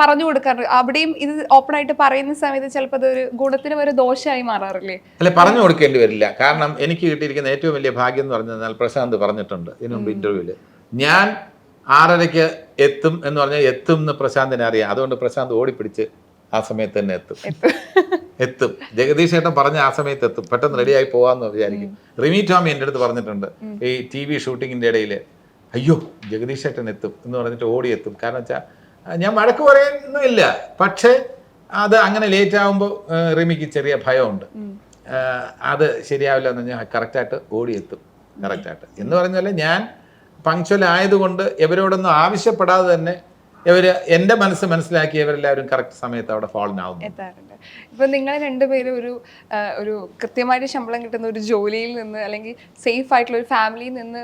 S4: പറഞ്ഞു കൊടുക്കാറ്. അവിടെയും ഇത് ഓപ്പൺ ആയിട്ട് പറയുന്ന സമയത്ത് ചിലപ്പോൾ അതൊരു ഗുണത്തിന് ഒരു ദോഷമായി മാറാറില്ലേ?
S2: അല്ലെ പറഞ്ഞു കൊടുക്കേണ്ടി വരില്ല. കാരണം എനിക്ക് കിട്ടിയിരിക്കുന്ന ഏറ്റവും വലിയ ഭാഗ്യം എന്ന് പറഞ്ഞാൽ പ്രശാന്ത് പറഞ്ഞിട്ടുണ്ട് ഇതിനു മുമ്പ് ഇന്റർവ്യൂവിൽ ഞാൻ ആറരയ്ക്ക് എത്തും എന്ന് പറഞ്ഞാൽ എത്തും എന്ന് പ്രശാന്തിനെ അറിയാം. അതുകൊണ്ട് പ്രശാന്ത് ഓടിപ്പിടിച്ച് ആ സമയത്ത് തന്നെ എത്തും. എത്തും. ജഗദീഷ് ഏട്ടൻ പറഞ്ഞ ആ സമയത്ത് എത്തും. പെട്ടെന്ന് റെഡിയായി പോവാന്ന് വിചാരിക്കും. റിമി ടോമി എന്റെ അടുത്ത് പറഞ്ഞിട്ടുണ്ട്. ഈ ടി വി ഷൂട്ടിങ്ങിന്റെ ഇടയിൽ അയ്യോ ജഗദീഷ് ഏട്ടൻ എത്തും എന്ന് പറഞ്ഞിട്ട് ഓടി എത്തും. കാരണം വെച്ചാൽ ഞാൻ വഴക്ക് പറയുന്നില്ല. പക്ഷേ അത് അങ്ങനെ ലേറ്റ് ആകുമ്പോൾ റിമിക്ക് ചെറിയ ഭയമുണ്ട്. അത് ശരിയാവില്ല എന്ന് പറഞ്ഞാൽ കറക്റ്റായിട്ട് ഓടിയെത്തും കറക്റ്റായിട്ട് എന്ന് പറഞ്ഞാൽ ഞാൻ പങ്ക്ച്വൽ ആയതുകൊണ്ട് ഇവരോടൊന്നും ആവശ്യപ്പെടാതെ തന്നെ ഇവർ എന്റെ മനസ്സ് മനസ്സിലാക്കി ഇവരെല്ലാവരും കറക്റ്റ് സമയത്ത് അവിടെ ഫോളോ ആവുന്നു.
S4: എത്താറുണ്ട്. ഇപ്പൊ നിങ്ങൾ രണ്ടുപേരും ഒരു ഒരു കൃത്യമായിട്ട് ശമ്പളം കിട്ടുന്ന ഒരു ജോലിയിൽ നിന്ന് അല്ലെങ്കിൽ സേഫ് ആയിട്ടുള്ള ഒരു ഫാമിലിയിൽ നിന്ന്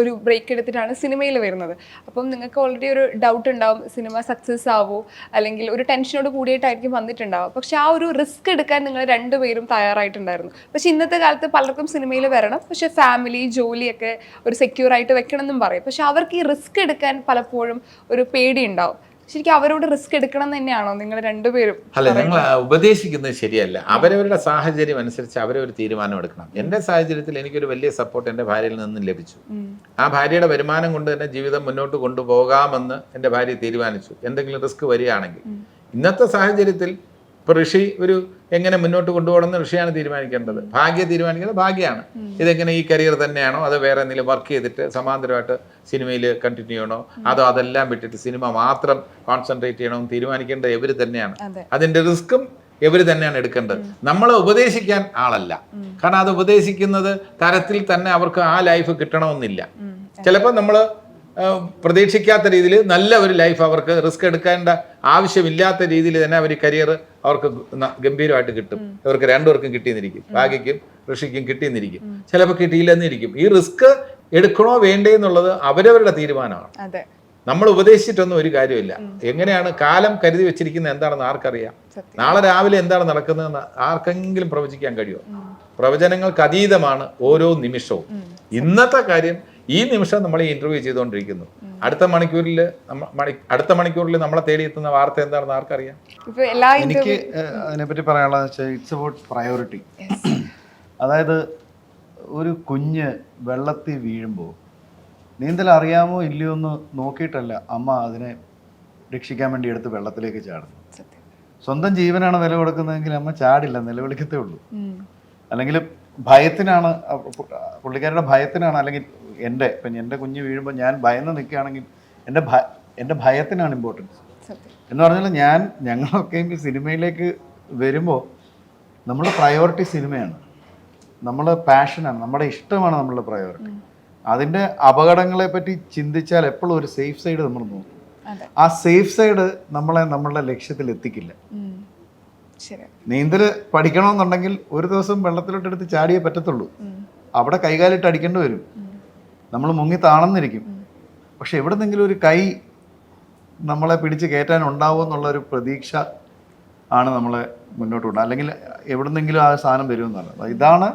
S4: ഒരു ബ്രേക്ക് എടുത്തിട്ടാണ് സിനിമയിൽ വരുന്നത്. അപ്പം നിങ്ങൾക്ക് ഓൾറെഡി ഒരു ഡൗട്ട് ഉണ്ടാവും സിനിമ സക്സസ് ആവോ? അല്ലെങ്കിൽ ഒരു ടെൻഷനോട് കൂടിയിട്ടായിരിക്കും വന്നിട്ടുണ്ടാവും പക്ഷെ ആ ഒരു റിസ്ക് എടുക്കാൻ നിങ്ങൾ രണ്ടുപേരും തയ്യാറായിട്ടുണ്ടായിരുന്നു. പക്ഷെ ഇന്നത്തെ കാലത്ത് പലർക്കും സിനിമയിൽ വരണം പക്ഷെ ഫാമിലി ജോലിയൊക്കെ ഒരു സെക്യൂർ ആയിട്ട് വെക്കണം എന്നും പറയും. പക്ഷെ അവർക്ക് ഈ റിസ്ക് എടുക്കാൻ പലപ്പോഴും ഒരു പേടി ഉണ്ടാവും. ശരിക്കും അവരോട് റിസ്ക് എടുക്കണം തന്നെയാണോ നിങ്ങൾ രണ്ടുപേരും
S2: അല്ല നിങ്ങൾ ഉപദേശിക്കുന്നത് ശരിയല്ല. അവരവരുടെ സാഹചര്യം അനുസരിച്ച് അവരൊരു തീരുമാനം എടുക്കണം. എന്റെ സാഹചര്യത്തിൽ എനിക്കൊരു വലിയ സപ്പോർട്ട് എന്റെ ഭാര്യയിൽ നിന്നും ലഭിച്ചു. ആ ഭാര്യയുടെ വരുമാനം കൊണ്ട് തന്നെ ജീവിതം മുന്നോട്ട് കൊണ്ടുപോകാമെന്ന് എന്റെ ഭാര്യ തീരുമാനിച്ചു. എന്തെങ്കിലും റിസ്ക് വരികയാണെങ്കിൽ. ഇന്നത്തെ സാഹചര്യത്തിൽ ഇപ്പൊ ഋഷി ഒരു എങ്ങനെ മുന്നോട്ട് കൊണ്ടുപോകണമെന്ന് ഋഷിയാണ് തീരുമാനിക്കേണ്ടത്. ഭാഗ്യ തീരുമാനിക്കുന്നത് ഭാഗ്യമാണ്. ഇതെങ്ങനെ ഈ കരിയർ തന്നെയാണോ? അതോ വേറെ എന്തെങ്കിലും വർക്ക് ചെയ്തിട്ട് സമാന്തരമായിട്ട് സിനിമയിൽ കണ്ടിന്യൂ ചെയ്യണോ? അതോ അതെല്ലാം വിട്ടിട്ട് സിനിമ മാത്രം കോൺസെൻട്രേറ്റ് ചെയ്യണമെന്ന് തീരുമാനിക്കേണ്ടത് എവര് തന്നെയാണ്?
S4: അതെ.
S2: അതിന്റെ റിസ്ക്കും ഇവർ തന്നെയാണ് എടുക്കേണ്ടത്? നമ്മളെ ഉപദേശിക്കാൻ ആളല്ല. കാരണം അത് ഉപദേശിക്കുന്നത് തരത്തിൽ തന്നെ അവർക്ക് ആ ലൈഫ് കിട്ടണമെന്നില്ല. ചിലപ്പോൾ നമ്മൾ പ്രതീക്ഷിക്കാത്ത രീതിയിൽ നല്ല ഒരു ലൈഫ് അവർക്ക് റിസ്ക് എടുക്കേണ്ട ആവശ്യമില്ലാത്ത രീതിയിൽ തന്നെ അവർ കരിയർ അവർക്ക് ഗംഭീരമായിട്ട് കിട്ടും. ഇവർക്ക് രണ്ടുപേർക്കും കിട്ടിയെന്നിരിക്കും. ഭാഗ്യയ്ക്കും ഋഷിക്കും കിട്ടിയെന്നിരിക്കും. ചിലപ്പോൾ കിട്ടിയില്ലെന്നിരിക്കും. ഈ റിസ്ക് എടുക്കണോ വേണ്ടേ എന്നുള്ളത് അവരവരുടെ തീരുമാനമാണ്. നമ്മൾ ഉപദേശിച്ചിട്ടൊന്നും ഒരു കാര്യമില്ല. എങ്ങനെയാണ് കാലം കരുതി വെച്ചിരിക്കുന്നത് എന്താണെന്ന് ആർക്കറിയാം. നാളെ രാവിലെ എന്താണ് നടക്കുന്നതെന്ന് ആർക്കെങ്കിലും പ്രവചിക്കാൻ കഴിയുമോ? പ്രവചനങ്ങൾക്ക് അതീതമാണ് ഓരോ നിമിഷവും. ഇന്നത്തെ കാര്യം ഈ നിമിഷം നമ്മൾ ഈ ഇന്റർവ്യൂ ചെയ്തുകൊണ്ടിരിക്കുന്നു. അടുത്ത മണിക്കൂറിൽ നമ്മ- അടുത്ത മണിക്കൂറിൽ നമ്മളെ തേടിയെത്തുന്ന വാർത്ത എന്താണെന്ന് ആർക്കറിയാം?
S5: എനിക്ക്
S4: അതിനെ
S5: പറ്റി അതിനെപ്പറ്റി പറയാനുള്ളത് വെച്ചാൽ ഇറ്റ്സ് അബൌട്ട് പ്രയോറിറ്റി അതായത് ഒരു കുഞ്ഞ് വെള്ളത്തിൽ വീഴുമ്പോൾ നീന്തൽ അറിയാമോ ഇല്ലയോ എന്ന് നോക്കിയിട്ടല്ല അമ്മ അതിനെ രക്ഷിക്കാൻ വേണ്ടി എടുത്ത് വെള്ളത്തിലേക്ക് ചാടുന്നു. സ്വന്തം ജീവനാണ് വില കൊടുക്കുന്നതെങ്കിൽ അമ്മ ചാടില്ല നിലവിളിക്കത്തേ ഉള്ളൂ. അല്ലെങ്കിൽ ഭയത്തിനാണ് പുള്ളിക്കാരുടെ ഭയത്തിനാണ് അല്ലെങ്കിൽ എന്റെ ഇപ്പം എന്റെ കുഞ്ഞ് വീഴുമ്പോൾ ഞാൻ ഭയന്ന് നിൽക്കുകയാണെങ്കിൽ എന്റെ ഭ എന്റെ ഭയത്തിനാണ് ഇമ്പോർട്ടൻസ് എന്ന് പറഞ്ഞാൽ ഞാൻ ഞങ്ങളൊക്കെ ഈ സിനിമയിലേക്ക് വരുമ്പോൾ നമ്മുടെ പ്രയോറിറ്റി സിനിമയാണ്. നമ്മുടെ പാഷനാണ് നമ്മുടെ ഇഷ്ടമാണ് നമ്മളുടെ പ്രയോറിറ്റി അതിന്റെ അപകടങ്ങളെ പറ്റി ചിന്തിച്ചാൽ എപ്പോഴും ഒരു സേഫ് സൈഡ് നമ്മൾ നോക്കും. ആ സേഫ് സൈഡ് നമ്മളെ നമ്മളുടെ ലക്ഷ്യത്തിൽ എത്തിക്കില്ല.
S4: നീന്തൽ
S5: നീന്തൽ പഠിക്കണമെന്നുണ്ടെങ്കിൽ ഒരു ദിവസം വെള്ളത്തിലോട്ടെടുത്ത് ചാടിയേ പറ്റത്തുള്ളൂ. അവിടെ കൈകാലിട്ട് അടിക്കേണ്ടി വരും. നമ്മൾ മുങ്ങി താണെന്നിരിക്കും. പക്ഷെ എവിടെന്നെങ്കിലും ഒരു കൈ നമ്മളെ പിടിച്ച് കയറ്റാൻ ഉണ്ടാവും എന്നുള്ളൊരു പ്രതീക്ഷ ആണ് നമ്മളെ മുന്നോട്ട് കൊണ്ടുപോകുന്നത് അല്ലെങ്കിൽ എവിടെന്നെങ്കിലും ആ സാധനം വരുമെന്നാണ് ഇതാണ്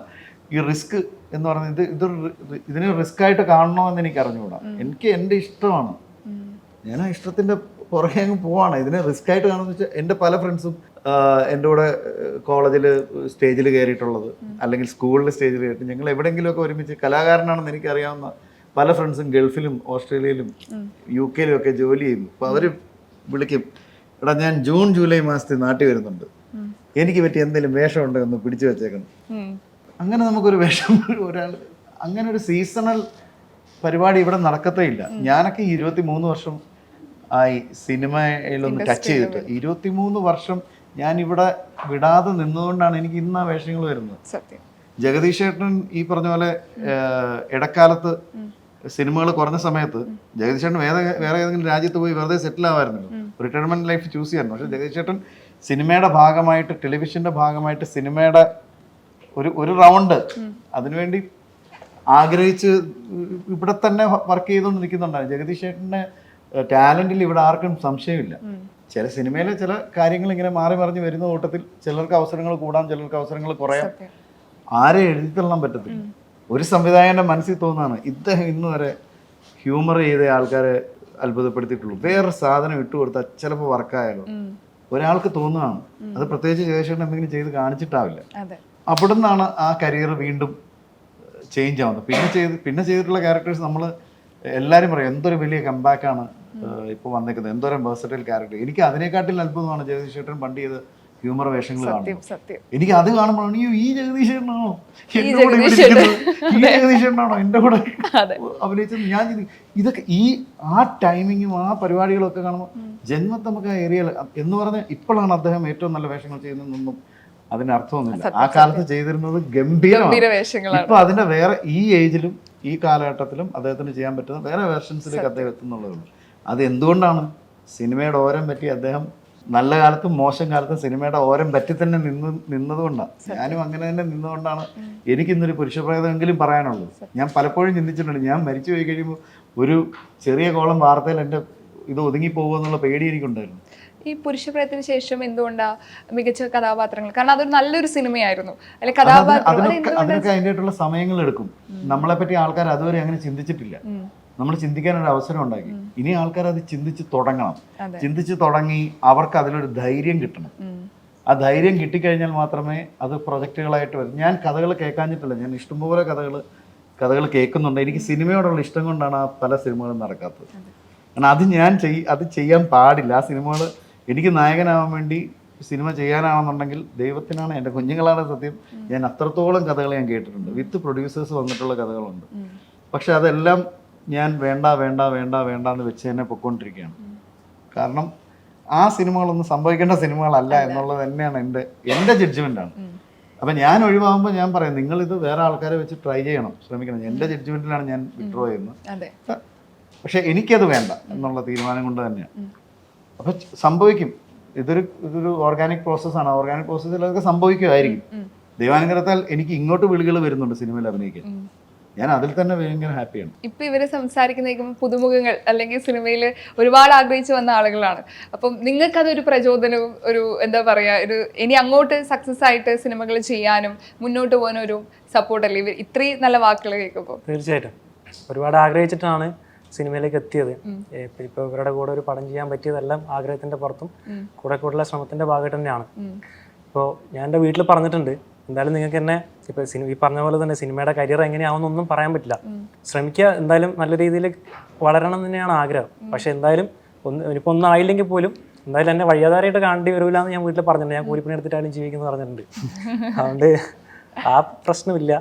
S5: ഈ റിസ്ക് എന്ന് പറയുന്നത്. ഇത് ഇതൊരു ഇതിന് റിസ്ക് ആയിട്ട് കാണണമെന്ന് എനിക്ക് അറിഞ്ഞുകൂടാ എനിക്ക് എന്റെ ഇഷ്ടമാണ്. ഞാൻ ആ ഇഷ്ടത്തിന്റെ പുറകെ അങ്ങ് പോവാണ്. ഇതിനെ റിസ്ക് ആയിട്ട് കാണുമെന്ന് വെച്ചാൽ എന്റെ പല ഫ്രണ്ട്സും എന്റെ കൂടെ കോളേജിൽ സ്റ്റേജിൽ കയറിയിട്ടുള്ളത് അല്ലെങ്കിൽ സ്കൂളിൽ സ്റ്റേജിൽ കയറിയിട്ട് ഞങ്ങൾ എവിടെയെങ്കിലുമൊക്കെ ഒരുമിച്ച് കലാകാരനാണെന്ന് എനിക്കറിയാവുന്ന പല ഫ്രണ്ട്സും ഗൾഫിലും ഓസ്ട്രേലിയയിലും യു കെയിലും ഒക്കെ ജോലി ചെയ്യുന്നു. അപ്പോൾ അവർ വിളിക്കും എടാ ഞാൻ ജൂൺ ജൂലൈ മാസത്തിൽ നാട്ടിൽ വരുന്നുണ്ട്. എനിക്ക് പറ്റി എന്തെങ്കിലും വേഷം ഉണ്ടോ ഒന്ന് പിടിച്ചു വെച്ചേക്കണം. അങ്ങനെ നമുക്കൊരു വേഷം ഒരാൾ അങ്ങനെ ഒരു സീസണൽ പരിപാടി ഇവിടെ നടക്കത്തേ ഇല്ല. ഞാനൊക്കെ ഇരുപത്തി മൂന്ന് വർഷം ആയി സിനിമയിലൊന്ന് ടച്ച് ചെയ്തിട്ട്. ഇരുപത്തി മൂന്ന് വർഷം ഞാൻ ഇവിടെ വിടാതെ നിന്നുകൊണ്ടാണ് എനിക്ക് ഇന്ന് ആ വേഷങ്ങൾ വരുന്നത്. ജഗദീഷ് ചേട്ടൻ ഈ പറഞ്ഞ പോലെ ഇടക്കാലത്ത് സിനിമകൾ കുറഞ്ഞ സമയത്ത് ജഗദീഷ് ചേട്ടൻ വേറെ വേറെ ഏതെങ്കിലും രാജ്യത്ത് പോയി വെറുതെ സെറ്റിൽ ആവായിരുന്നല്ലോ റിട്ടയർമെന്റ് ലൈഫ് ചൂസ് ചെയ്യായിരുന്നു. പക്ഷെ ജഗദീഷ് ചേട്ടൻ സിനിമയുടെ ഭാഗമായിട്ട് ടെലിവിഷന്റെ ഭാഗമായിട്ട് സിനിമയുടെ ഒരു ഒരു റൗണ്ട് അതിനുവേണ്ടി ആഗ്രഹിച്ച് ഇവിടെ തന്നെ വർക്ക് ചെയ്തുകൊണ്ടിരിക്കുന്നുണ്ടായിരുന്നു ജഗദീഷ് ചേട്ടന്റെ ടാലന്റിൽ ഇവിടെ ആർക്കും സംശയമില്ല. ചില സിനിമയിലെ ചില കാര്യങ്ങൾ ഇങ്ങനെ മാറി മറിഞ്ഞ് വരുന്ന കൂട്ടത്തിൽ ചിലർക്ക് അവസരങ്ങൾ കൂടാം ചിലർക്ക് അവസരങ്ങൾ കുറയാം. ആരെ എഴുതി തള്ളാൻ പറ്റത്തില്ല. ഒരു സംവിധായകന്റെ മനസ്സിൽ തോന്നാണ് ഇദ്ദേഹം ഇന്ന് വരെ ഹ്യൂമർ ചെയ്ത ആൾക്കാരെ അത്ഭുതപ്പെടുത്തിയിട്ടുള്ളൂ. വേറെ സാധനം ഇട്ടു കൊടുത്താൽ ചിലപ്പോൾ വർക്കായാലോ? ഒരാൾക്ക് തോന്നുകയാണ്. അത് പ്രത്യേകിച്ച് ജയശേഖരൻ എന്തെങ്കിലും ചെയ്ത് കാണിച്ചിട്ടാവില്ല. അവിടെ നിന്നാണ് ആ കരിയർ വീണ്ടും ചേഞ്ച് ആവുന്നത്. പിന്നെ ചെയ്ത് പിന്നെ ചെയ്തിട്ടുള്ള ക്യാരക്ടേഴ്സ് നമ്മൾ എല്ലാവരും പറയും എന്തൊരു വലിയ കമ്പാക്കാണ് ഇപ്പോൾ വന്നേക്കുന്നത്. എന്തോരം വേഴ്സറ്റൈൽ ക്യാരക്ടർ എനിക്ക് അതിനെക്കാട്ടിൽ അത്ഭുതമാണ് ജഗദീഷ് ചേട്ടൻ പണ്ട് ചെയ്ത് ഹ്യൂമർ വേഷങ്ങൾ എനിക്ക് അത് കാണുമ്പോഴാണ് ഈ
S4: ജഗദീശനാണോ
S5: എന്റെ കൂടെ? ഈ ജഗദീശനാണോ എന്റെ കൂടെ
S4: അഭിനയിച്ച
S5: അഭിനയിച്ചത് ഞാൻ ഇതൊക്കെ ഈ ആ ടൈമിങ്ങും ആ പരിപാടികളും ഒക്കെ കാണുമ്പോൾ ജന്മത്ത് നമുക്ക് ഏരിയ എന്ന് പറഞ്ഞ ഇപ്പോഴാണ് അദ്ദേഹം ഏറ്റവും നല്ല വേഷങ്ങൾ ചെയ്യുന്നതെന്നൊന്നും അതിന് അർത്ഥമൊന്നുമില്ല. ആ കാലത്ത് ചെയ്തിരുന്നത്
S4: ഗംഭീര
S5: ഗംഭീരമാണ് ഇപ്പൊ അതിന്റെ വേറെ ഈ ഏജിലും ഈ കാലഘട്ടത്തിലും അദ്ദേഹത്തിന് ചെയ്യാൻ പറ്റുന്ന വേറെ വേർഷൻസിലേക്ക് അദ്ദേഹം എത്തുന്നുള്ളതുള്ളൂ അത് എന്തുകൊണ്ടാണ് സിനിമയുടെ ഓരം പറ്റി അദ്ദേഹം നല്ല കാലത്തും മോശം കാലത്തും സിനിമയുടെ ഓരം പറ്റി തന്നെ നിന്ന് നിന്നതുകൊണ്ടാണ് ഞാനും അങ്ങനെ തന്നെ നിന്നുകൊണ്ടാണ് എനിക്ക് ഇന്നൊരു പുരുഷപ്രേതമെങ്കിലും പറയാനുള്ളത് ഞാൻ പലപ്പോഴും ചിന്തിച്ചിട്ടുണ്ട് ഞാൻ മരിച്ചു പോയി കഴിയുമ്പോൾ ഒരു ചെറിയ കോളം വാർത്തയിൽ എന്റെ ഇത് ഒതുങ്ങി പോകുമെന്നുള്ള പേടി എനിക്കുണ്ടായിരുന്നു.
S4: ഈ പുരുഷപ്രയത്തിന് ശേഷം എന്തുകൊണ്ടാ മികച്ച കഥാപാത്രങ്ങൾ? കാരണം അതൊരു നല്ലൊരു സിനിമയായിരുന്നു. അല്ലെ കഥാപാത്രം? അത്
S5: അതിനൊക്കെ
S4: അതിന്റെ
S5: അതിനൊക്കെ അതിന്റെതായിട്ടുള്ള സമയങ്ങൾ എടുക്കും. നമ്മളെ പറ്റി ആൾക്കാർ അതുവരെ അങ്ങനെ ചിന്തിച്ചിട്ടില്ല. നമ്മൾ ചിന്തിക്കാനൊരു അവസരം ഉണ്ടാക്കി. ഇനി ആൾക്കാർ അത് ചിന്തിച്ച് തുടങ്ങണം. ചിന്തിച്ച് തുടങ്ങി അവർക്ക് അതിലൊരു ധൈര്യം കിട്ടണം. ആ ധൈര്യം കിട്ടിക്കഴിഞ്ഞാൽ മാത്രമേ അത് പ്രൊജക്റ്റുകളായിട്ട് വരും. ഞാൻ കഥകൾ കേൾക്കാഞ്ഞിട്ടില്ല ഞാൻ ഇഷ്ടംപോലെ കഥകൾ കഥകൾ കേൾക്കുന്നുണ്ട്. എനിക്ക് സിനിമയോടുള്ള ഇഷ്ടം കൊണ്ടാണ് ആ പല സിനിമകളും നടക്കാത്തത്. കാരണം അത് ഞാൻ ചെയ് അത് ചെയ്യാൻ പാടില്ല. ആ സിനിമകൾ എനിക്ക് നായകനാവാൻ വേണ്ടി സിനിമ ചെയ്യാനാണെന്നുണ്ടെങ്കിൽ ദൈവത്തിനാണ് എന്റെ കുഞ്ഞുങ്ങളാണ് സത്യം. ഞാൻ അത്രത്തോളം കഥകൾ ഞാൻ കേട്ടിട്ടുണ്ട്. വിത്ത് പ്രൊഡ്യൂസേഴ്സ് വന്നിട്ടുള്ള കഥകളുണ്ട്. പക്ഷെ അതെല്ലാം ഞാൻ വേണ്ട വേണ്ട വേണ്ട വേണ്ട എന്ന് വെച്ച് തന്നെ പൊയ്ക്കൊണ്ടിരിക്കുകയാണ് കാരണം ആ സിനിമകളൊന്നും സംഭവിക്കേണ്ട സിനിമകളല്ല എന്നുള്ളത് തന്നെയാണ് എന്റെ എന്റെ ജഡ്ജ്മെന്റാണ് അപ്പം ഞാൻ ഒഴിവാകുമ്പോൾ ഞാൻ പറയാം നിങ്ങൾ ഇത് വേറെ ആൾക്കാരെ വെച്ച് ട്രൈ ചെയ്യണം ശ്രമിക്കണം. എന്റെ ജഡ്ജ്മെന്റിലാണ് ഞാൻ വിഡ്രോ ചെയ്യുന്നത്.
S4: പക്ഷേ
S5: പക്ഷെ എനിക്കത് വേണ്ട എന്നുള്ള തീരുമാനം കൊണ്ട് തന്നെയാണ്. അപ്പം സംഭവിക്കും. ഇതൊരു ഇതൊരു ഓർഗാനിക് പ്രോസസ്സാണ് ഓർഗാനിക് പ്രോസസ്സിൽ അതൊക്കെ സംഭവിക്കുമായിരിക്കും. ദൈവാനുഗ്രഹത്താൽ എനിക്ക് ഇങ്ങോട്ട് വിളികൾ വരുന്നുണ്ട് സിനിമയിൽ അഭിനയിക്കാൻ. ഞാൻ അതിൽ തന്നെ ഭയങ്കര ഹാപ്പിയാണ്
S4: ഇപ്പൊ ഇവർ സംസാരിക്കുന്ന പുതുമുഖങ്ങൾ അല്ലെങ്കിൽ സിനിമയിൽ ഒരുപാട് ആഗ്രഹിച്ചു വന്ന ആളുകളാണ്. അപ്പം നിങ്ങൾക്ക് അതൊരു പ്രചോദനവും ഒരു എന്താ പറയാ ഒരു ഇനി അങ്ങോട്ട് സക്സസ് ആയിട്ട് സിനിമകൾ ചെയ്യാനും മുന്നോട്ട് പോകാനും ഒരു സപ്പോർട്ടല്ലേ ഇവർ ഇത്രയും നല്ല വാക്കുകൾ കേൾക്കുമ്പോൾ
S3: തീർച്ചയായിട്ടും. ഒരുപാട് ആഗ്രഹിച്ചിട്ടാണ് സിനിമയിലേക്ക് എത്തിയത്. ഇപ്പൊ ഇപ്പൊ ഇവരുടെ കൂടെ ഒരു പടം ചെയ്യാൻ പറ്റിയതെല്ലാം ആഗ്രഹത്തിന്റെ പുറത്തും കൂടെ കൂടുതലുള്ള ശ്രമത്തിന്റെ ഭാഗമായിട്ട് തന്നെയാണ്. ഇപ്പോൾ ഞാൻ എന്റെ വീട്ടിൽ പറഞ്ഞിട്ടുണ്ട് എന്തായാലും നിങ്ങൾക്ക് തന്നെ ഇപ്പൊ സിനിമ ഈ പറഞ്ഞ പോലെ തന്നെ സിനിമയുടെ കരിയർ എങ്ങനെയാവുന്നൊന്നും പറയാൻ പറ്റില്ല. ശ്രമിക്കുക എന്തായാലും നല്ല രീതിയിൽ വളരണം തന്നെയാണ് ആഗ്രഹം. പക്ഷെ എന്തായാലും ഒന്ന് ഇനിയിപ്പോൾ ഒന്നും ആയില്ലെങ്കിൽ പോലും എന്തായാലും എന്നെ വഴിയാധാരമായിട്ട് കാണേണ്ടി വരില്ല എന്ന് ഞാൻ വീട്ടിൽ പറഞ്ഞിട്ടുണ്ട്. ഞാൻ കൂലിപ്പണി എടുത്തിട്ടാലും ജീവിക്കുന്നു പറഞ്ഞിട്ടുണ്ട്. അതുകൊണ്ട് ആ പ്രശ്നമില്ല.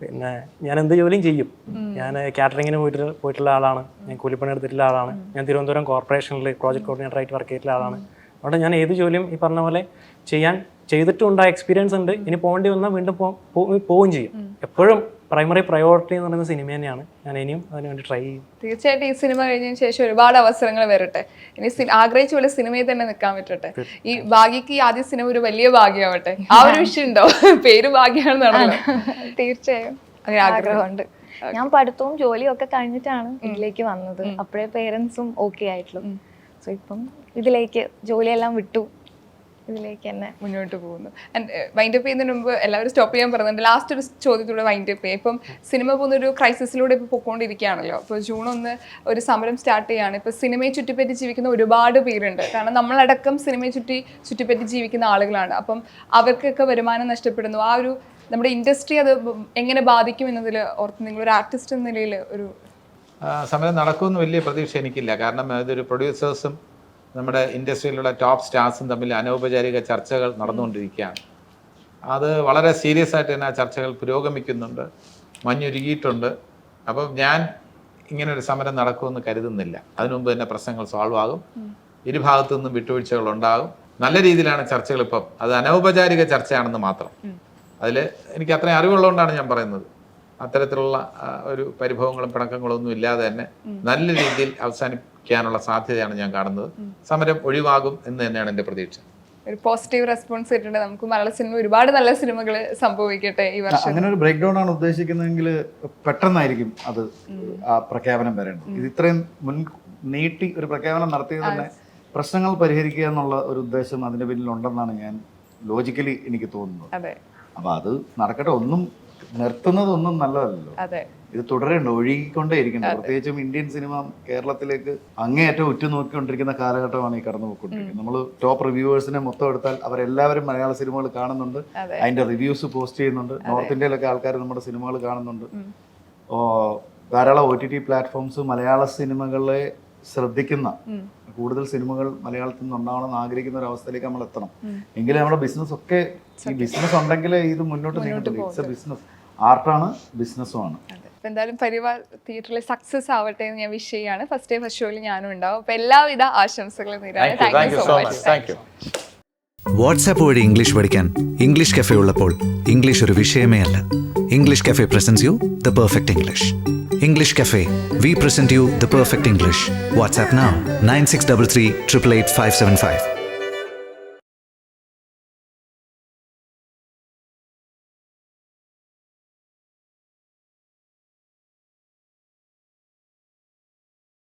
S3: പിന്നെ ഞാൻ എന്ത് ജോലിയും ചെയ്യും. ഞാൻ കാറ്ററിങ്ങിന് പോയിട്ട് പോയിട്ടുള്ള ആളാണ്. ഞാൻ കൂലിപ്പണി എടുത്തിട്ടുള്ള ആളാണ്. ഞാൻ തിരുവനന്തപുരം കോർപ്പറേഷനിൽ പ്രോജക്ട് കോർഡിനേറ്റർ ആയിട്ട് വർക്ക് ചെയ്തിട്ടുള്ള ആളാണ്. അതുകൊണ്ട് ഞാൻ ഏത് ജോലിയും ഈ പറഞ്ഞ പോലെ ചെയ്യാൻ ചെയ്തിട്ടുണ്ട് ആ എക്സ്പീരിയൻസ് ഉണ്ട്. ഇനി പോകേണ്ടി വന്നാൽ വീണ്ടും പോവുകയും ചെയ്യും. എപ്പോഴും പ്രൈമറി പ്രയോറിറ്റി എന്ന് പറയുന്ന സിനിമ തന്നെയാണ്. ഞാൻ ഇനിയും അതിന് വേണ്ടി ട്രൈ ചെയ്യും.
S4: തീർച്ചയായിട്ടും ഈ സിനിമ കഴിഞ്ഞതിന് ശേഷം ഒരുപാട് അവസരങ്ങൾ വരട്ടെ. ഇനി ആഗ്രഹിച്ചു ആഗ്രഹിച്ച പോലെ സിനിമയിൽ തന്നെ നിൽക്കാൻ പറ്റട്ടെ. ഈ ഭാഗ്യക്ക് ഈ ആദ്യ സിനിമ ഒരു വലിയ ഭാഗ്യമാവട്ടെ. ആ ഒരു വിഷയം ഉണ്ടോ? പേര് ഭാഗ്യമാണെന്നാണല്ലോ.
S6: തീർച്ചയായും.
S4: അങ്ങനെ
S6: ആഗ്രഹമുണ്ട് ഞാൻ പഠിത്തവും ജോലിയും ഒക്കെ കഴിഞ്ഞിട്ടാണ് ഇതിലേക്ക് വന്നത്. അപ്പോഴേ പേരൻസും ഓക്കെ ആയിട്ടുള്ളൂ. സോ ഇപ്പം ഇതിലേക്ക് ജോലിയെല്ലാം വിട്ടു. ഇതിലേക്ക് തന്നെ
S4: മുന്നോട്ട് പോകുന്നു. വൈൻഡ് അപ്പ് ചെയ്യുന്നതിന് മുമ്പ് എല്ലാവരും സ്റ്റോപ്പ് ചെയ്യാൻ പറയുന്നുണ്ട് ലാസ്റ്റ് ഒരു ചോദ്യത്തിലൂടെ വൈൻഡ് അപ്പ് ചെയ്യാം ഇപ്പം സിനിമ പോകുന്ന ഒരു ക്രൈസിസിലൂടെ ഇപ്പോൾ പൊക്കോണ്ടിരിക്കുകയാണല്ലോ. അപ്പോൾ ജൂൺ ഒന്ന് ഒരു സമരം സ്റ്റാർട്ട് ചെയ്യുകയാണ് ഇപ്പോൾ സിനിമയെ ചുറ്റിപ്പറ്റി ജീവിക്കുന്ന ഒരുപാട് പേരുണ്ട്. കാരണം നമ്മളടക്കം സിനിമയെ ചുറ്റി ചുറ്റിപ്പറ്റി ജീവിക്കുന്ന ആളുകളാണ്. അപ്പം അവർക്കൊക്കെ വരുമാനം നഷ്ടപ്പെടുന്നു. ആ ഒരു നമ്മുടെ ഇൻഡസ്ട്രി അത് എങ്ങനെ ബാധിക്കും എന്നതിൽ ഓർത്ത് നിങ്ങളൊരു ആർട്ടിസ്റ്റ് എന്ന നിലയിൽ ഒരു
S2: സമരം നടക്കുമെന്ന് വലിയ പ്രതീക്ഷ എനിക്കില്ല. കാരണം ഇതൊരു പ്രൊഡ്യൂസേഴ്സും നമ്മുടെ ഇൻഡസ്ട്രിയിലുള്ള ടോപ്പ് സ്റ്റാർസും തമ്മിൽ അനൗപചാരിക ചർച്ചകൾ നടന്നുകൊണ്ടിരിക്കുകയാണ്. അത് വളരെ സീരിയസ് ആയിട്ട് തന്നെ ആ ചർച്ചകൾ പുരോഗമിക്കുന്നുണ്ട്. മഞ്ഞുരുകിയിട്ടുണ്ട്. അപ്പം ഞാൻ ഇങ്ങനെ ഒരു സമരം നടക്കുമെന്ന് കരുതുന്നില്ല. അതിനുമുമ്പ് തന്നെ പ്രശ്നങ്ങൾ സോൾവ് ആകും. ഇരുഭാഗത്തു നിന്നും വിട്ടുവീഴ്ചകൾ ഉണ്ടാകും. നല്ല രീതിയിലാണ് ചർച്ചകൾ ഇപ്പം. അത് അനൗപചാരിക ചർച്ചയാണെന്ന് മാത്രം. അതിൽ എനിക്ക് അത്രയും അറിവുള്ളതുകൊണ്ടാണ് ഞാൻ പറയുന്നത്. അത്തരത്തിലുള്ള ഒരു പരിഭവങ്ങളും പിണക്കങ്ങളും ഒന്നും ഇല്ലാതെ തന്നെ നല്ല രീതിയിൽ അവസാനിക്കാനുള്ള സാധ്യതയാണ് ഞാൻ കാണുന്നത്. സമരം ഒഴിവാകും എന്ന് തന്നെയാണ് എന്റെ പ്രതീക്ഷ.
S4: ഒരു പോസിറ്റീവ് റെസ്പോൺസ് കിട്ടേണ്ടത് നമുക്ക് മലയാള സിനിമ ഒരുപാട് നല്ല സിനിമകൾ സംഭവിക്കട്ടെ ഈ വർഷം.
S5: അങ്ങനെ ഒരു ബ്രേക്ക് ഡൗൺ ആണ് ഉദ്ദേശിക്കുന്നതെങ്കിൽ പെട്ടെന്നായിരിക്കും അത് ആ പ്രഖ്യാപനം വരേണ്ടത്. ഇത് ഇത്രയും മുൻ നീട്ടി ഒരു പ്രഖ്യാപനം നടത്തിയത് തന്നെ പ്രശ്നങ്ങൾ പരിഹരിക്കുക എന്നുള്ള ഒരു ഉദ്ദേശം അതിന്റെ പിന്നിലുണ്ടെന്നാണ് ഞാൻ ലോജിക്കലി എനിക്ക് തോന്നുന്നത്.
S4: അതെ.
S5: അപ്പൊ അത് നടക്കട്ടെ. ഒന്നും നിർത്തുന്നത് നല്ലതല്ലോ
S4: അതെ.
S5: ഇത് തുടരേണ്ട ഒഴുകിക്കൊണ്ടേ ഇരിക്കണം പ്രത്യേകിച്ചും ഇന്ത്യൻ സിനിമ കേരളത്തിലേക്ക് അങ്ങേയറ്റം ഉറ്റുനോക്കിക്കൊണ്ടിരിക്കുന്ന കാലഘട്ടമാണ് ഈ കടന്നു പോയിക്കൊണ്ടിരിക്കുന്നത് നമ്മൾ ടോപ്പ് റിവ്യൂവേഴ്സിനെ മൊത്തം എടുത്താൽ അവരെല്ലാവരും മലയാള സിനിമകൾ കാണുന്നുണ്ട്. അതിന്റെ റിവ്യൂസ് പോസ്റ്റ് ചെയ്യുന്നുണ്ട്. നോർത്ത് ഇന്ത്യയിലൊക്കെ ആൾക്കാർ നമ്മുടെ സിനിമകൾ കാണുന്നുണ്ട്. ഓ, ധാരാളം ഒ ടി ടി പ്ലാറ്റ്ഫോംസ് മലയാള സിനിമകളെ ശ്രദ്ധിക്കുന്ന കൂടുതൽ സിനിമകൾ മലയാളത്തിൽ നിന്ന് ഉണ്ടാവണമെന്ന് ആഗ്രഹിക്കുന്ന ഒരു അവസ്ഥയിലേക്ക് നമ്മൾ എത്തണം എങ്കിലും നമ്മുടെ ബിസിനസ് ഒക്കെ ഈ ബിസിനസ് ഉണ്ടെങ്കിലേ ഇത് മുന്നോട്ട് നീങ്ങത്തുള്ളൂ. ഇറ്റ്സ് എ ബിസിനസ് ആർട്ടാണ് ബിസിനസ്സും
S4: ആണ്. അപ്പൊ എന്തായാലും പരിവാർ തിയേറ്ററിൽ സക്സസ് ആവട്ടെ എന്ന് ഞാൻ വിഷ് ചെയ്യാണ് ഫസ്റ്റ് ഡേ ഫസ്റ്റ് ഷോയിൽ ഞാനും ഉണ്ടാവും. അപ്പൊ എല്ലാവിധ ആശംസകളും നേരാണ്. Thank you so much
S2: thank you
S1: WhatsApp വഴി ഇംഗ്ലീഷ് പഠിക്കാൻ ഇംഗ്ലീഷ് കഫേ ഉള്ളപ്പോൾ ഇംഗ്ലീഷ് ഒരു വിഷയമേ അല്ല. English cafe presents you the perfect English English cafe we present you the perfect We present you the perfect English. WhatsApp now 9633 888 575.